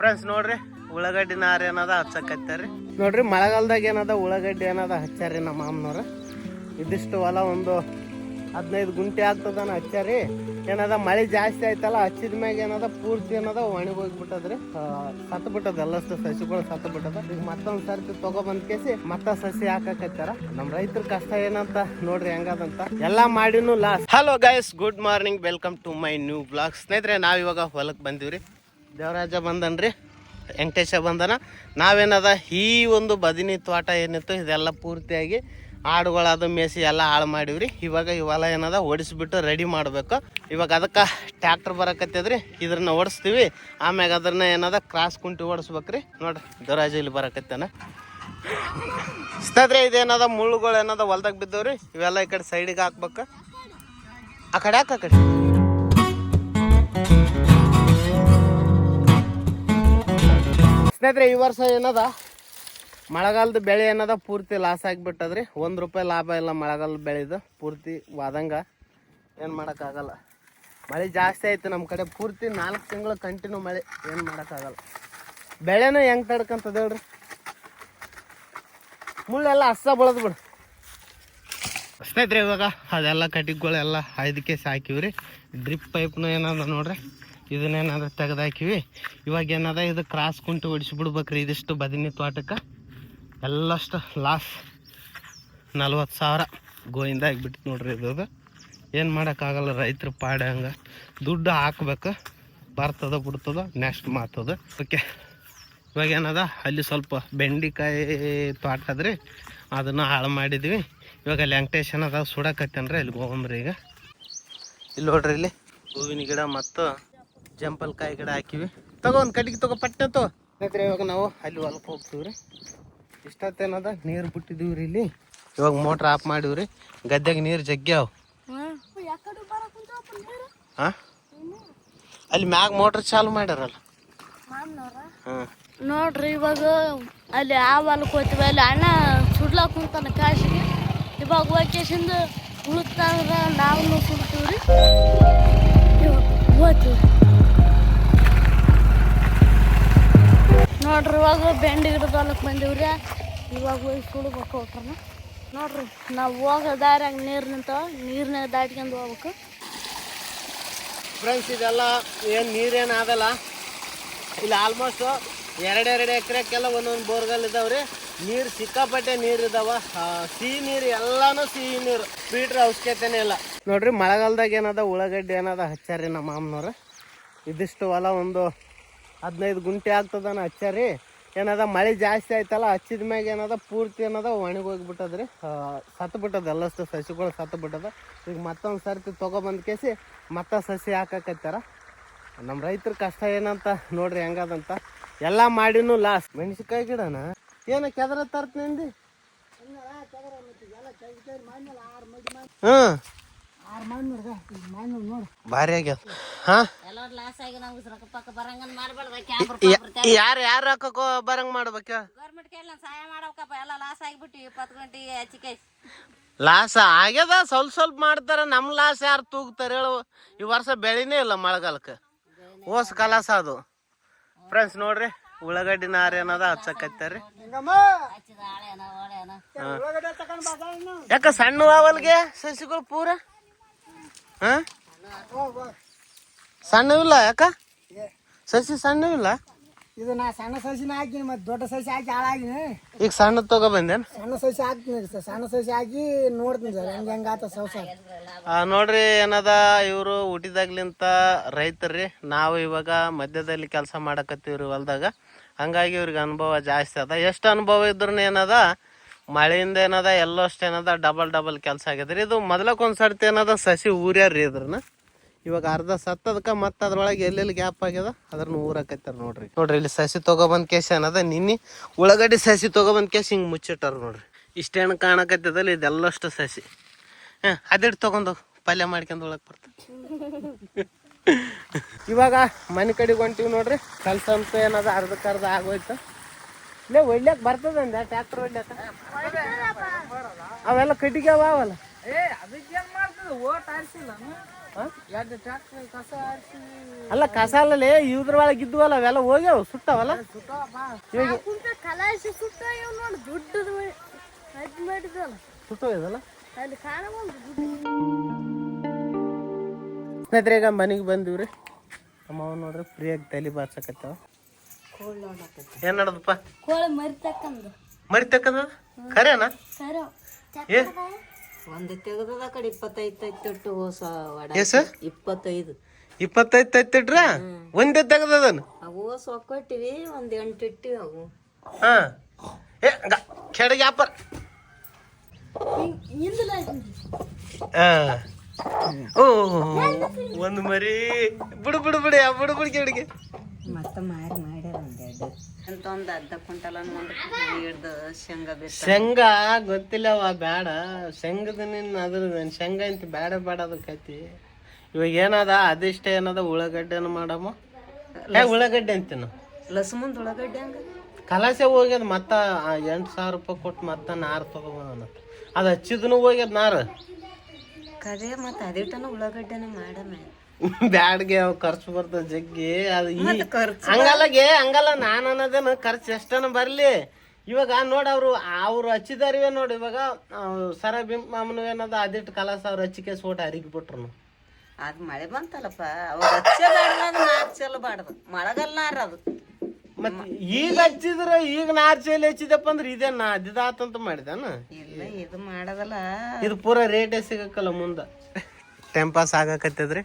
Friends ನೋಡ್ರಿ ಉಳ್ಳಾಗಡ್ಡಿ ನಾರು ಏನದ ಹಚ್ಚಕತ್ತಾರಿ? ನೋಡ್ರಿ ಮಳೆಗಾಲದಾಗ ಏನದ ಉಳ್ಳಾಗಡ್ಡಿ ಏನದ ಹಚ್ಚಾರಿ ನಮ್ಮ ಮಾಮನವ್ರ. ಇದಿಷ್ಟು ಹೊಲ ಒಂದು ಹದಿನೈದು ಗುಂಟೆ ಆಗ್ತದನ ಹಚ್ಚಾರಿ. ಏನದ ಮಳೆ ಜಾಸ್ತಿ ಆಯ್ತಲ್ಲ ಹಚ್ಚಿದ ಮ್ಯಾಗ ಏನದ ಪೂರ್ತಿ ಏನದ ಒಣಗಿ ಹೋಗ್ಬಿಟ್ಟದ್ರಿ. ಸತ್ತು ಬಿಟ್ಟದ ಎಲ್ಲಷ್ಟು ಸಸಿಗಳು ಸತ್ತು ಬಿಟ್ಟದ. ಈಗ ಮತ್ತೊಂದು ಸರ್ತಿ ತಗೊಬಂದ್ ಕೇಸಿ ಮತ್ತ ಸಸಿ ಹಾಕಕತ್ತಾರ. ನಮ್ ರೈತರ ಕಷ್ಟ ಏನಂತ ನೋಡ್ರಿ ಹೆಂಗದಂತ. ಎಲ್ಲಾ ಮಾಡಿನೂ loss hello guys good morning welcome to my new blog ಸ್ನೇಹಿತರೆ ನಾವಿವಾಗ ಇವಾಗ ಹೊಲಕ್ ಬಂದಿವ್ರಿ. ದೇವರಾಜ ಬಂದನ್ರಿ, ವೆಂಕಟೇಶ ಬಂದನ. ನಾವೇನದ, ಈ ಒಂದು ಬದಿನಿ ತೋಟ ಏನಿತ್ತು, ಇದೆಲ್ಲ ಪೂರ್ತಿಯಾಗಿ ಆಡುಗಳದು ಮೇಸಿ ಎಲ್ಲ ಹಾಳು ಮಾಡಿವ್ರಿ. ಇವಾಗ ಇವೆಲ್ಲ ಏನದ, ಓಡಿಸ್ಬಿಟ್ಟು ರೆಡಿ ಮಾಡಬೇಕು. ಇವಾಗ ಅದಕ್ಕೆ ಟ್ಯಾಕ್ಟ್ರ್ ಬರಕತ್ತದ್ರಿ, ಇದ್ರನ್ನ ಓಡಿಸ್ತೀವಿ. ಆಮ್ಯಾಗ ಅದನ್ನ ಏನದ ಕ್ರಾಸ್ ಕುಂಟಿ ಓಡಿಸ್ಬೇಕ್ರಿ. ನೋಡ್ರಿ, ದೇವರಾಜ ಇಲ್ಲಿ ಬರಕತ್ತೇನ. ಸ್ನೇಹಿತರೆ ಇದೇನದ, ಮುಳ್ಳುಗಳು ಏನದ ಹೊಲ್ದಾಗ ಬಿದ್ದವ್ರಿ. ಇವೆಲ್ಲ ಈ ಕಡೆ ಸೈಡಿಗೆ ಹಾಕ್ಬೇಕು. ಆ ಕಡೆ ಹಾಕ, ಆ ಕಡೆ. ಸ್ನೇಹಿತರೆ, ಈ ವರ್ಷ ಏನದ? ಮಳೆಗಾಲದ ಬೆಳೆ ಏನದ? ಪೂರ್ತಿ ಲಾಸ್ ಆಗಿಬಿಟ್ಟದ್ರಿ. ಒಂದು ರೂಪಾಯಿ ಲಾಭ ಇಲ್ಲ ಮಳೆಗಾಲದ ಬೆಳೆದು. ಪೂರ್ತಿ ವಾದಂಗ. ಏನು ಮಾಡೋಕ್ಕಾಗಲ್ಲ. ಮಳೆ ಜಾಸ್ತಿ ಆಯ್ತು ನಮ್ಮ ಕಡೆ. ಪೂರ್ತಿ ನಾಲ್ಕು ತಿಂಗಳು ಕಂಟಿನ್ಯೂ ಮಳೆ. ಏನು ಮಾಡೋಕ್ಕಾಗಲ್ಲ. ಬೆಳೆನೂ ಹೆಂಗೆ ತಡ್ಕಂತದ ಹೇಳ್ರಿ? ಮುಳ್ಳೆಲ್ಲ ಹಸ ಬೆಳೆದು ಬಿಡು. ಸ್ನೇಹಿತರೆ, ಇವಾಗ ಅದೆಲ್ಲ ಕಟ್ಟಿಗೆಗಳೆಲ್ಲ ಐದಕ್ಕೆ ಸಾಕಿವ್ರಿ. ಡ್ರಿಪ್ ಪೈಪ್ನೂ ಏನದ ನೋಡ್ರಿ? ಇದನ್ನೇನದ ತೆಗೆದಾಕಿವಿ. ಇವಾಗ ಏನದ, ಇದು ಕ್ರಾಸ್ ಕುಂಟು ಹೊಡಿಸ್ಬಿಡ್ಬೇಕ್ರಿ ಇದಿಷ್ಟು ಬದಿನಿ ತೋಟಕ್ಕೆ. ಎಲ್ಲಷ್ಟು ಲಾಸ್ ನಲ್ವತ್ತು ಸಾವಿರ ಗೋಯಿಂದ ಆಗಿಬಿಟ್ಟು ನೋಡ್ರಿ ಇದು ಏನು ಮಾಡೋಕ್ಕಾಗಲ್ಲ ರೈತರ ಪಾಡ ಹಂಗೆ. ದುಡ್ಡು ಹಾಕ್ಬೇಕು, ಬರ್ತದ ಬಿಡ್ತದ ನೆಕ್ಸ್ಟ್ ಮಾತದ. ಓಕೆ ಇವಾಗ ಏನದ, ಅಲ್ಲಿ ಸ್ವಲ್ಪ ಬೆಂಡಿಕಾಯಿ ತೋಟ ಅದ್ರಿ, ಅದನ್ನು ಹಾಳು ಮಾಡಿದ್ವಿ. ಇವಾಗ ಅಲ್ಲಿ ಅದಾವ ಅದ ಸುಡಕತ್ತೇನ್ರಿ, ಅಲ್ಲಿ ಹೋಗಂಬ್ರಿ ಈಗ. ಇಲ್ಲಿ ನೋಡ್ರಿ ಇಲ್ಲಿ, ಹೂವಿನ ಗಿಡ ಮತ್ತು ಜಂಪಲ್ ಕಾಯಿ ಗಿಡ ಹಾಕಿವಿ. ತಗೋ ಒಂದು ಕಟ್ಟಿಗೆ ತಗೋ ಪಟ್ಟೆ ತಗೋ. ಸ್ನೇಹಿತರೆ, ಇವಾಗ ನಾವು ಅಲ್ಲಿ ಹೊಲಕ್ಕೆ ಹೋಗ್ತೀವ್ರಿ. ಇಷ್ಟತ್ತೇನದ? ನೀರು ಬಿಟ್ಟಿದೀವ್ರಿ ಇಲ್ಲಿ. ಇವಾಗ ಮೋಟ್ರ್ ಆಫ್ ಮಾಡಿವ್ರಿ. ಗದ್ದೆಗೆ ನೀರು ಜಗ್ಗ್ಯಾವ ಹಾಂ ಅಲ್ಲಿ ಮ್ಯಾಗ ಮೋಟ್ರ್ ಚಾಲು ಮಾಡ್ಯಾರಲ್ಲ. ನೋಡ್ರಿ, ಇವಾಗ ಅಲ್ಲಿ ಆ ಹೊಲಕ್ಕೆ ಹೋಗ್ತೀವಿ. ಅಲ್ಲಿ ಅಣ್ಣ ಸುಡ್ಲಾಕ್ ಕುಂತಾನ ಕಾಶಿಗೆ ಇವಾಗ ಹೋಗ್ಕೇಶಿಂದ ಉಳುತ್ತಾದ್ರ ನಾವು ಸುಡ್ತೀವ್ರಿ ಇವಾಗ ಹೋಗ್ತೀವಿ ನೋಡ್ರಿ, ಇವಾಗ ಬೆಂಡಿ ಗಿಡದ ಹೊಲಕ್ಕೆ ಬಂದಿವ್ರಿ ಇವಾಗ ಹೋಗಿ ಸುಡ್ಬೇಕು ಹೋಗ್ತಾನ ನೋಡ್ರಿ, ನಾವು ಹೋಗೋ ದಾರ್ಯಾಗ ನೀರು ನಿಂತಾವ ನೀರನ್ನ ದಾಟ್ಕೊಂಡು ಹೋಗ್ಬೇಕು. ಫ್ರೆಂಡ್ಸ್ ಇದೆಲ್ಲ ಏನು ನೀರೇನು ಆಗಲ್ಲ. ಇಲ್ಲಿ ಆಲ್ಮೋಸ್ಟ್ ಎರಡೆರಡು ಎಕರೆಕ್ಕೆಲ್ಲ ಒಂದೊಂದು ಬೋರ್ಗಲ್ ಇದಾವ್ರಿ ನೀರು ಸಿಕ್ಕಾಪಟ್ಟೆ ನೀರು ಇದಾವ. ಸಿಹಿ ನೀರು, ಎಲ್ಲಾನು ಸಿಹಿ ನೀರು. ಫೀಟ್ರ್ ಅವಶ್ಯಕತೆನೇ ಇಲ್ಲ. ನೋಡ್ರಿ, ಮಳೆಗಾಲದಾಗ ಏನದ ಉಳ್ಳಾಗಡ್ಡಿ ಏನದ ಹಚ್ಚಾರಿ ನಮ್ಮ ಮಾಮನವ್ರು. ಇದಿಷ್ಟು ಹೊಲ ಒಂದು ಹದಿನೈದು ಗುಂಟೆ ಆಗ್ತದನ ಹಚ್ಚಾರಿ ಏನದ ಮಳೆ ಜಾಸ್ತಿ ಆಯ್ತಲ್ಲ ಹಚ್ಚಿದ ಮ್ಯಾಗ ಏನದ ಪೂರ್ತಿ ಏನದ ಒಣಗಿ ಹೋಗ್ಬಿಟ್ಟದ್ರಿ. ಆ, ಸತ್ತು ಬಿಟ್ಟದ ಎಲ್ಲಷ್ಟು ಸಸಿಗಳು ಸತ್ತು ಬಿಟ್ಟದ. ಈಗ ಮತ್ತೊಂದು ಸರ್ತಿ ತೊಗೊಬಂದು ಕೇಸಿ ಮತ್ತೆ ಸಸಿ ಹಾಕಕತ್ತಾರ ನಮ್ಮ ರೈತರ ಕಷ್ಟ ಏನಂತ ನೋಡ್ರಿ ಹೆಂಗದಂತ. ಎಲ್ಲ ಮಾಡಿನೂ ಲಾಸ್ಟ್ ಮೆಣಸಿನ್ಕಾಯಿ ಗಿಡನ ಏನ ಕೆದರ ತರ್ತನಿಂದಿ ಹ್ಮ್. ಭಾರಿ ಆಗ್ಯದ. ಹಾ? ಯಾರು ಯಾರು ಹಾಕೋ ಬರಂಗ್ ಮಾಡ್ಬೇಕ? ಗೌರ್ಮೆಂಟ್ ಕೈಲಿ ಸಹಾಯ ಮಾಡಬೇಕಪ್ಪ ಎಲ್ಲ ಲಾಸ್ ಆಗಿಬಿಟ್ಟು ಇಪ್ಪತ್ತು ಗಂಟೆಗೆ ಹಚ್ಚಿಕೈ ಲಾಸ್ ಆಗ್ಯದ ಸ್ವಲ್ಪ ಸ್ವಲ್ಪ ಮಾಡ್ತಾರ ನಮ್ ಲಾಸ್ ಯಾರು ತೂಗ್ತಾರ ಹೇಳು. ಈ ವರ್ಷ ಬೆಳಿನೇ ಇಲ್ಲ ಮಳೆಗಾಲಕ್ಕೆ. ಓಸ್ ಕಲಾಸ ಅದು. ಫ್ರೆಂಡ್ಸ್ ನೋಡ್ರಿ ಉಳ್ಳಾಗಡ್ಡಿ ನಾರ್ ಏನದ ಹಚ್ಚಕತ್ತಾರಿ? ಯಾಕ ಸಣ್ಣ ಅವಲ್ಗೆ ಸಸಿಗಳು ಪೂರ? ಹಾ ಸಣ್ಣವಿಲ್ಲ ಯಾಕ? ಸಸಿ ಸಣ್ಣವಿಲ್ಲ? ಇದು ನಾ ಸಣ್ಣ ಸಸಿನ ಹಾಕಿನಿ ಮತ್ತೆ ದೊಡ್ಡ ಸಸಿ ಹಾಕಿ ಹಾಳಾಗಿನಿ. ಈಗ ಸಣ್ಣ ತಗೊಬಂದೇನ್ ಸಣ್ಣ ಸಸಿ ಹಾಕ್ತೀನಿ ಸರ್. ಸಣ್ಣ ಸಸಿ ಹಾಕಿ ನೋಡ್ತೀನಿ ಸರ್. ಹೆಂಗೆ ಹೆಂಗೆ ಆತ ನೋಡ್ರಿ ಏನದ ಇವರು ಹುಟ್ಟಿದಾಗ್ಲಿಂತ ರೈತರ್ರಿ. ನಾವು ಇವಾಗ ಮಧ್ಯದಲ್ಲಿ ಕೆಲಸ ಮಾಡಕತ್ತೀವ್ರಿ ಹೊಲ್ದಾಗ. ಹಂಗಾಗಿ ಇವ್ರಿಗೆ ಅನುಭವ ಜಾಸ್ತಿ ಅದ. ಎಷ್ಟು ಅನುಭವ ಇದ್ರೂ ಏನದ ಮಳೆಯಿಂದ ಏನದ ಎಲ್ಲಷ್ಟು ಏನದ ಡಬಲ್ ಡಬಲ್ ಕೆಲಸ ಆಗ್ಯದ್ರಿ ಇದು ಮೊದಲಕ್ಕೆ ಒಂದು ಸರ್ತಿ ಏನದ, ಸಸಿ ಊರ್ಯಾರ್ರಿ ಇದ್ರನ್ನ ಇವಾಗ ಅರ್ಧ ಸತ್ತದಕ್ಕೆ ಮತ್ತೆ ಅದ್ರೊಳಗೆ ಎಲ್ಲೆಲ್ಲಿ ಗ್ಯಾಪ್ ಆಗ್ಯದ, ಅದ್ರನ್ನ ಊರಾಕೈತಾರ ನೋಡ್ರಿ. ನೋಡ್ರಿ, ಇಲ್ಲಿ ಸಸಿ ತಗೊಬಂದ್ ಕೇಸ್ ಏನದ, ನಿನ್ನೆ ಉಳ್ಳಾಗಡ್ಡಿ ಸಸಿ ತಗೊಬಂದ್ ಕೇಸ್ ಹಿಂಗೆ ಮುಚ್ಚಿಟ್ಟಾರ ನೋಡ್ರಿ. ಇಷ್ಟೇನು ಕಾಣಕತ್ತದಲ್ಲ ಇದೆಲ್ಲಷ್ಟು ಸಸಿ. ಹಾಂ ಅದಿಟ್ಟು ತಗೊಂಡು ಪಲ್ಯ ಮಾಡ್ಕೊಂಡು ಒಳಗೆ ಬರ್ತದೆ ಇವಾಗ ಮನೆ ಕಡೆಗೆ ಹೊಂಟಿವಿ ನೋಡ್ರಿ, ಕೆಲಸ ಅಂತ ಏನದ ಅರ್ಧಕ್ಕೆ ಅರ್ಧ ಆಗೋಯ್ತು. ಇಲ್ಲೇ ಒಳ್ಳೆಕ್ ಬರ್ತದಂದ ಟ್ರಾಕ್ಟರ್ ಟ್ರ್ಯಾಕ್ಟರ್ ಒಳ್ಳೆಕ? ಅವೆಲ್ಲ ಕಟ್ಟಿಗೆ ಅವ ಅವಲ್ಲ? ಏ ಅದಕ್ಕೆ ಏನು ಮಾಡ್ತದೆ? ಓಟ್ ಆರಿಸಿಲ್ಲ ಎರಡು ಟ್ರ್ಯಾಕ್ಟರ್ ಕಸ ಅಲ್ಲ ಕಸ ಅಲ್ಲಲೇ ಇದ್ವಲ್ಲ ಅವೆಲ್ಲ ಹೋಗ್ಯಾವ ಸುಟ್ಟವಲ್ಲ? ಕುಂತ ಕಲಾಸಿ ಸುತ್ತ ಇವ್ ನೋಡಿ ದುಡ್ಡದು ಅದ್ ಮಾಡಿದ್ವಲ್ಲ. ಸುಟ್ಟೋಗ್ಯದಲ್ಲ? ಅಲ್ಲಿ ಕಾಣಬಹುದು ದುಡ್ಡು. ಸ್ನೇಹಿತರೆ ಈಗ ಮನೆಗೆ ಬಂದಿವ್ರಿ. ಅಮ್ಮ ನೋಡ್ರಿ ಫ್ರೀಯಾಗಿ ತಲೆ ಬಾರ್ಸಕತ್ತಾವ. ಏನ್ ನಡದಪ್ಪ? ಕೋಳಿ ಮರಿತಕ್ಕಂದು. ಮರಿತಕ್ಕದ? ಖರೇನಾ ಸರಿ ಏ? ಒಂದು ತೆಗೆದದ ಕಡೆ ಇಪ್ಪತ್ತೈದು ತೈತಿಟ್ಟು ಹೊಸ ವಡ. ಎಸ್? ಇಪ್ಪತ್ತೈದು. ಇಪ್ಪತ್ತೈದು ತೈತಿಟ್ರ? ಒಂದೇ ತೆಗದದನ್ ಅವು ಹೊಸ ಒಕ್ಕೊಟ್ಟಿವಿ ಒಂದು ಎಂಟು ಇಟ್ಟಿವಿ ಅವು. ಹಾ. ಏ ಗ- ಕೆಳಗೆ ವ್ಯಾಪಾರ ಹಿಂದಿಲ್ಲ ಹಾ ಓ ಒಂದು ಮರಿ. ಬಿಡು ಬಿಡು ಬಿಡು ಯಾ ಬಿಡು ಬಿಡು ಕೆಳಗೆ. ಮತ್ತೆ ಮಾರಿ ಮಾಡ್ಯಾರ ಒಂದೆರಡು ಅಂತ ಒಂದು ಅರ್ಧ ಕುಂಟಲ ಹಿಡ್ದು ಶೇಂಗಾ ಬಿತ್ತ? ಶೇಂಗಾ ಗೊತ್ತಿಲ್ಲವ ಬೇಡ. ಶೇಂಗದ ನಿನ್ನ ಅದ್ರ ಶೇಂಗಾ ಅಂತ ಬೇಡ ಬೇಡ ಅದ್ರ ಕತಿ ಇವಾಗ ಏನದ ಅದಿಷ್ಟ ಏನದ ಉಳ್ಳಾಗಡ್ಡೆನ ಮಾಡಮ್ಮ ಏ ಉಳ್ಳಾಗಡ್ಡೆ ಅಂತೀನ? ಉಳ್ಳಗಡ್ಡೆ ಉಳ್ಳಾಗಡ್ಡೆ ಹಂಗ? ಕಲಾಸೆ ಹೋಗ್ಯದ ಮತ್ತ ಎಂಟು ಸಾವಿರ ರೂಪಾಯಿ ಕೊಟ್ಟು ಮತ್ತ ನಾರು ತಗೊಂಬಂದ ಅದು ಹಚ್ಚಿದ್ನು ಹೋಗ್ಯದ ನಾರು? ಕರೆ ಮತ್ತೆ ಅದಿಟ್ಟನ ಉಳ್ಳಾಗಡ್ಡೆನ ಮಾಡಮೆ. ಬ್ಯಾಡ್ಗೆ ಅವ್ ಖರ್ಚು ಬರ್ತದ ಜಗ್ಗಿ ಅದು ಈ ಹಂಗಲ್ಲಗೆ ಹಂಗಲ್ಲ ನಾನು ಅನ್ನೋದೇನು ಖರ್ಚು ಎಷ್ಟನ ಬರಲಿ. ಇವಾಗ ನೋಡಿ ಅವರು ಅವ್ರು ಹಚ್ಚಿದಾರಿವೆ ನೋಡಿ ಇವಾಗ ಸರ ಬಿಂಪ್ ಮಾಮನು ಏನದ ಅದಿಟ್ಟು ಕಲಾಸ ಅವ್ರು ಹಚ್ಚಿಕೆ ಸೋಟ ಅರಿಗಿ ಬಿಟ್ರು ಅದು ಮಳೆ ಬಂತಲ್ಲಪ್ಪ ಅವ್ರು ಹಚ್ಚಬಾರ್ದು ನಾರು ಚೆಲ್ಲಬಾರ್ದು ಮಳೆಗಲ್ಲಾರ ಅದು. ಮತ್ತೆ ಈಗ ಹಚ್ಚಿದ್ರ ಈಗ ನಾರು ಚೆಲ್ಲಿ ಹಚ್ಚಿದಪ್ಪ ಅಂದ್ರೆ ಇದೇ ನಾ ಅದಿದಾತಂತ ಮಾಡಿದಾನ? ಇಲ್ಲ ಇದು ಮಾಡೋದಲ್ಲ. ಇದು ಪೂರ ರೇಟೇ ಸಿಗಕ್ಕಲ್ಲ ಮುಂದೆ. Time pass ಆಗಕತ್ತದ್ರಿ?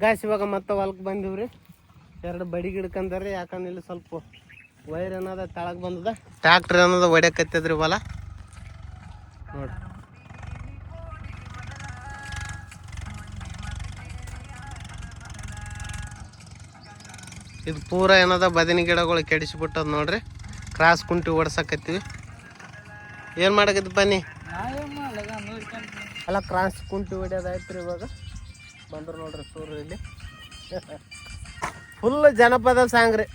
ಗಾಯ್ಸ್ ಇವಾಗ ಮತ್ತೆ ಹೊಲಕ್ಕೆ ಬಂದಿವ್ರಿ. ಎರಡು ಬಡಿ ಗಿಡ್ಕಂದಾರ್ರಿ ಯಾಕಂದ್ರೆ ಇಲ್ಲಿ ಸ್ವಲ್ಪ ವೈರ್ ಏನದ ತಳಕ್ ಬಂದದ. ಟ್ರ್ಯಾಕ್ಟರ್ ಏನದ ಒಡ್ಯಾಕತ್ತದ್ರಿ ಹೊಲ. ನೋಡ್ರಿ. ಇದು ಪೂರ ಏನದ? ಬದನಿ ಗಿಡಗಳು ಕೆಡಿಸಿಬಿಟ್ಟದ ನೋಡ್ರಿ. ಕ್ರಾಸ್ ಕುಂಟಿ ಓಡ್ಸಕತ್ತೀವಿ. ಏನು ಮಾಡಕತ್ತಿ ಬನ್ನಿ? ಅಲ್ಲ, ಕ್ರಾಸ್ ಕುಂಟಿ ರೀ ಇವಾಗ. ಬಂದ್ರು ನೋಡ್ರಿ ಸೂರ್ಯ ಇಲ್ಲಿ ಫುಲ್ ಜನಪದ ಸಾಂಗ್ ರೀ.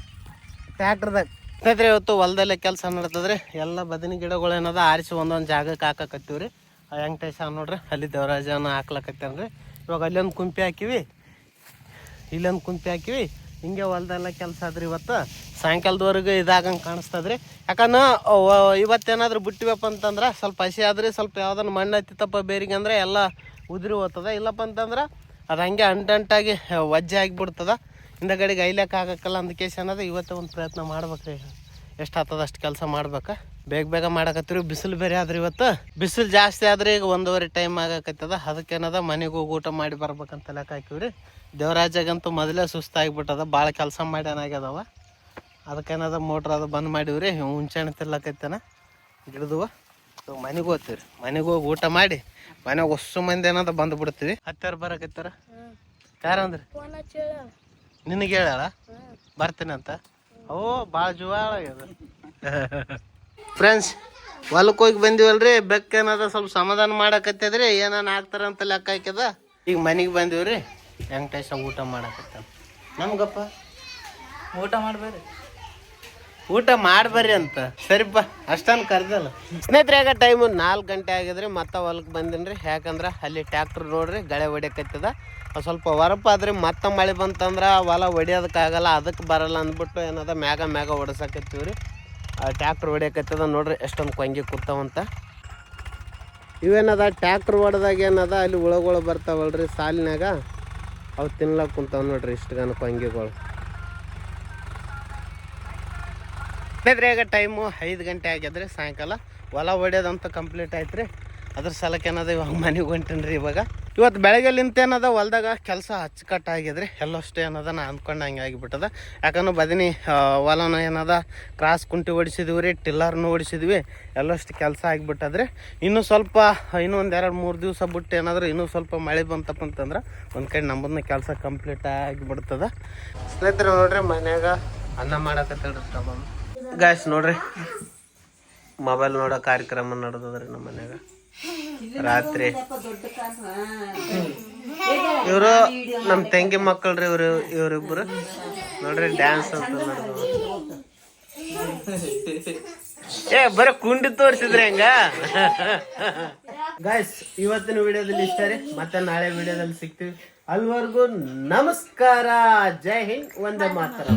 ಟ್ಯಾಕ್ಟ್ರದಾಗ ಸ್ನೇಹಿತರೆ, ಇವತ್ತು ಹೊಲದಲ್ಲೇ ಕೆಲಸ ನಡ್ತದ್ರಿ ಎಲ್ಲ ಬದನಿ ಗಿಡಗಳು ಏನದ? ಆರಿಸಿ ಒಂದೊಂದು ಜಾಗಕ್ಕೆ ಹಾಕಕತ್ತೀವಿ ರೀ ಆ ವೆಂಕಟೇಶ ನೋಡ್ರಿ, ಅಲ್ಲಿ ದೇವರಾಜನ ಹಾಕ್ಲಕತ್ತೇನ್ರಿ. ಇವಾಗ ಅಲ್ಲೊಂದು ಕುಂಪಿ ಹಾಕಿವಿ. ಇಲ್ಲೊಂದು ಕುಂಪಿ ಹಾಕಿವಿ. ಹಿಂಗೆ ಹೊಲ್ದೆಲ್ಲ ಕೆಲಸ ಆದ್ರಿ ಇವತ್ತು ಸಾಯಂಕಾಲದವರೆಗೂ ಇದಾಗಂಗೆ ಕಾಣಿಸ್ತದ್ರಿ. ಯಾಕಂದ್ರೆ ಇವತ್ತೇನಾದ್ರೂ ಬಿಟ್ಟಿವಪ್ಪ ಅಂತಂದ್ರೆ ಸ್ವಲ್ಪ ಹಸಿ ಆದ್ರಿ ಸ್ವಲ್ಪ ಯಾವ್ದನ್ನ ಮಣ್ಣು ಹತ್ತಿತ್ತಪ್ಪ ಬೇರಿಗೆ ಅಂದ್ರೆ ಎಲ್ಲ ಉದುರಿ ಹೋಗ್ತದ. ಇಲ್ಲಪ್ಪ ಅಂತಂದ್ರೆ ಅದು ಹಂಗೆ ಅಂಟಂಟಾಗಿ ವಜ್ಜೆ ಆಗಿಬಿಡ್ತದ. ಹಿಂದಗಡೆಗೆ ಐಲಕ್ಕೆ ಆಗಕ್ಕಲ್ಲ ಅಂದಕೇಶ್ ಅನ್ನೋದು ಇವತ್ತೇ ಒಂದು ಪ್ರಯತ್ನ ಮಾಡ್ಬೇಕ್ರಿ. ಎಷ್ಟು ಆಗ್ತದ ಅಷ್ಟು ಕೆಲಸ ಮಾಡ್ಬೇಕಾ. ಬೇಗ ಬೇಗ ಮಾಡಕತ್ತೀವಿ ಬಿಸಿಲು ಬೇರೆ ಆದ್ರೆ ಇವತ್ತು. ಬಿಸಿಲು ಜಾಸ್ತಿ ಆದ್ರೆ ಈಗ ಒಂದೂವರೆ ಟೈಮ್ ಆಗಕತ್ತದ. ಅದಕ್ಕೇನದ ಮನೆಗೆ ಹೋಗಿ ಊಟ ಮಾಡಿ ಬರ್ಬೇಕಂತ ಲೆಕ್ಕ ಹಾಕಿವ್ರಿ. ದೇವರಾಜಗಂತೂ ಮೊದಲೇ ಸುಸ್ತಾಗಿಬಿಟ್ಟದ ಭಾಳ ಕೆಲಸ ಮಾಡ್ಯಾನಾಗ್ಯದವ. ಅದಕ್ಕೇನದ ಮೋಟ್ರ್ ಅದು ಬಂದ್ ಮಾಡಿವ್ರಿ. ಹುಂಚೆಣ್ಣೆ ತಿರ್ಲಕೈತನ ಗಿಡದವ. ಮನೆಗೆ ಹೋಗ್ತೀವಿ ಮನೆಗೆ ಹೋಗಿ ಊಟ ಮಾಡಿ ಮನೆಗೆ ಹೊಸ ಮಂದಿ ಏನದ ಬಂದು ಬಿಡ್ತೀವಿ. ಹತ್ತಾರು ಬರಕತ್ತಾರ? ಯಾರಂದ್ರಿ ನಿನಗೆ ಹೇಳ ಬರ್ತೀನಿ ಅಂತ ಓ ಭಾಳ ಜುವಾಳ ಆಗ್ಯದ. ಫ್ರೆಂಡ್ಸ್ ಹೊಲಕ್ಕೆ ಹೋಗಿ ಬಂದಿವಲ್ರಿ ಬೆಕ್ಕೇನದ ಸ್ವಲ್ಪ ಸಮಾಧಾನ ಮಾಡಕತ್ತದ್ರಿ ಏನಾನ ಹಾಕ್ತಾರ ಅಂತ ಲೆಕ್ಕ ಹಾಕ್ಯದ. ಈಗ ಮನೆಗೆ ಬಂದಿವ್ರಿ ವೆಂಕಟೇಶ ಊಟ ಮಾಡಕತ್ತ ನಮ್ಗಪ್ಪ? ಊಟ ಮಾಡಬೇಡ್ರಿ. ಊಟ ಮಾಡ್ಬರ್ರಿ ಅಂತ. ಸರಿಪ್ಪ ಅಷ್ಟನ್ ಕರ್ದಲ್ಲ. ಸ್ನೇಹಿತರೆ ಈಗ ಟೈಮು ನಾಲ್ಕು ಗಂಟೆ ಆಗಿದ್ರಿ ಮತ್ತೆ ಹೊಲಕ್ಕೆ ಬಂದಿನ್ರಿ. ಯಾಕಂದ್ರೆ ಅಲ್ಲಿ ಟ್ಯಾಕ್ಟ್ರ್ ನೋಡ್ರಿ ಗಳೆ ಹೊಡ್ಯಕತ್ತದ. ಸ್ವಲ್ಪ ಹೊರಪ ಆದ್ರೆ ಮತ್ತೆ ಮಳೆ ಬಂತಂದ್ರೆ ಹೊಲ ಹೊಡಿಯೋದಕ್ಕಾಗಲ್ಲ ಅದಕ್ಕೆ ಬರಲ್ಲ ಅಂದ್ಬಿಟ್ಟು ಏನದ ಮ್ಯಾಗ ಮ್ಯಾಗ ಹೊಡ್ಸಕತ್ತೀವಿ ಆ ಟ್ಯಾಕ್ಟ್ರ್ ಹೊಡಿಯಕತ್ತದ ನೋಡ್ರಿ, ಎಷ್ಟೊಂದು ಕೊಂಗಿ ಕೂತಾವಂತ. ಇವೇನದ, ಟ್ಯಾಕ್ಟ್ರ್ ಹೊಡೆದಾಗ ಏನದ, ಅಲ್ಲಿ ಹುಳಗಳು ಬರ್ತಾವಲ್ರಿ ಸಾಲಿನಾಗ ಅವು ತಿನ್ಲಕ್ಕೆ ಕುಂತಾವ ನೋಡ್ರಿ ಇಷ್ಟು ಗನ ಕೊಂಗಿಗಳು. ಈಗ ಟೈಮು ಐದು ಗಂಟೆ ಆಗ್ಯದ್ರಿ ಸಾಯಂಕಾಲ. ಹೊಲ ಹೊಡ್ಯೋದಂತ ಕಂಪ್ಲೀಟ್ ಆಯ್ತು ರೀ ಅದ್ರ ಸಲಕ್ಕೆ ಏನದ, ಇವಾಗ ಮನೆಗೆ ಹೊಂಟೀನಿ ರೀ ಇವಾಗ. ಇವತ್ತು ಬೆಳಗ್ಗೆಲಿಂತ ಏನದ, ಹೊಲ್ದಾಗ ಕೆಲಸ ಅಚ್ಚುಕಟ್ಟಾಗಿದ್ರಿ ಎಲ್ಲೋಷ್ಟೇ ಏನದ ನಾ ಅಂದ್ಕೊಂಡು ಹಂಗೆ ಆಗಿಬಿಟ್ಟದ. ಯಾಕಂದ್ರೆ ಬದನಿ ಹೊಲನ ಏನದ, ಕ್ರಾಸ್ ಕುಂಟಿ ಓಡಿಸಿದ್ವಿ ರೀ ಟಿಲ್ಲರ್ನು ಓಡಿಸಿದ್ವಿ ಎಲ್ಲಷ್ಟು ಕೆಲಸ ಆಗಿಬಿಟ್ಟದ್ರಿ ಇನ್ನೂ ಸ್ವಲ್ಪ, ಇನ್ನೂ ಒಂದು ಎರಡು ಮೂರು ದಿವಸ ಬಿಟ್ಟು ಏನಾದರೂ ಇನ್ನೂ ಸ್ವಲ್ಪ ಮಳೆ ಬಂತಪ್ಪ ಅಂತಂದ್ರೆ ಒಂದು ಕಡೆ ನಮ್ಮದನ್ನ ಕೆಲಸ ಕಂಪ್ಲೀಟ್ ಆಗಿಬಿಡ್ತದ. ಸ್ನೇಹಿತರು ನೋಡ್ರಿ, ಮನ್ಯಾಗ ಅನ್ನ ಮಾಡಕತ್ತೇಳ್ರಿ ಸ್ಟವ್ ಗಾಯ್ಸ್ ನೋಡ್ರಿ ಮೊಬೈಲ್ ನೋಡೋ ಕಾರ್ಯಕ್ರಮ ನಡೆದದ್ರಿ ನಮ್ಮ ಮನ್ಯಾಗ. ರಾತ್ರಿ. ಇವರು ನಮ್ಮ ತಂಗಿ ಮಕ್ಕಳ್ರಿ ಇವರು ಇವರಿಬ್ರು. ನೋಡ್ರಿ ಡ್ಯಾನ್ಸ್ ಅಂತ ಏ ಬರೀ ಕುಂಡಿ ತೋರಿಸಿದ್ರೆ ಹೆಂಗ? ಗಾಯ್ಸ್ ಇವತ್ತಿನ ವಿಡಿಯೋದಲ್ಲಿ ಇಷ್ಟ ರೀ. ಮತ್ತೆ ನಾಳೆ ವಿಡಿಯೋದಲ್ಲಿ ಸಿಗ್ತೀವಿ. ಅಲ್ವರೆಗೂ ನಮಸ್ಕಾರ. ಜೈ ಹಿಂದ್ ಒಂದೇ ಮಾತರ.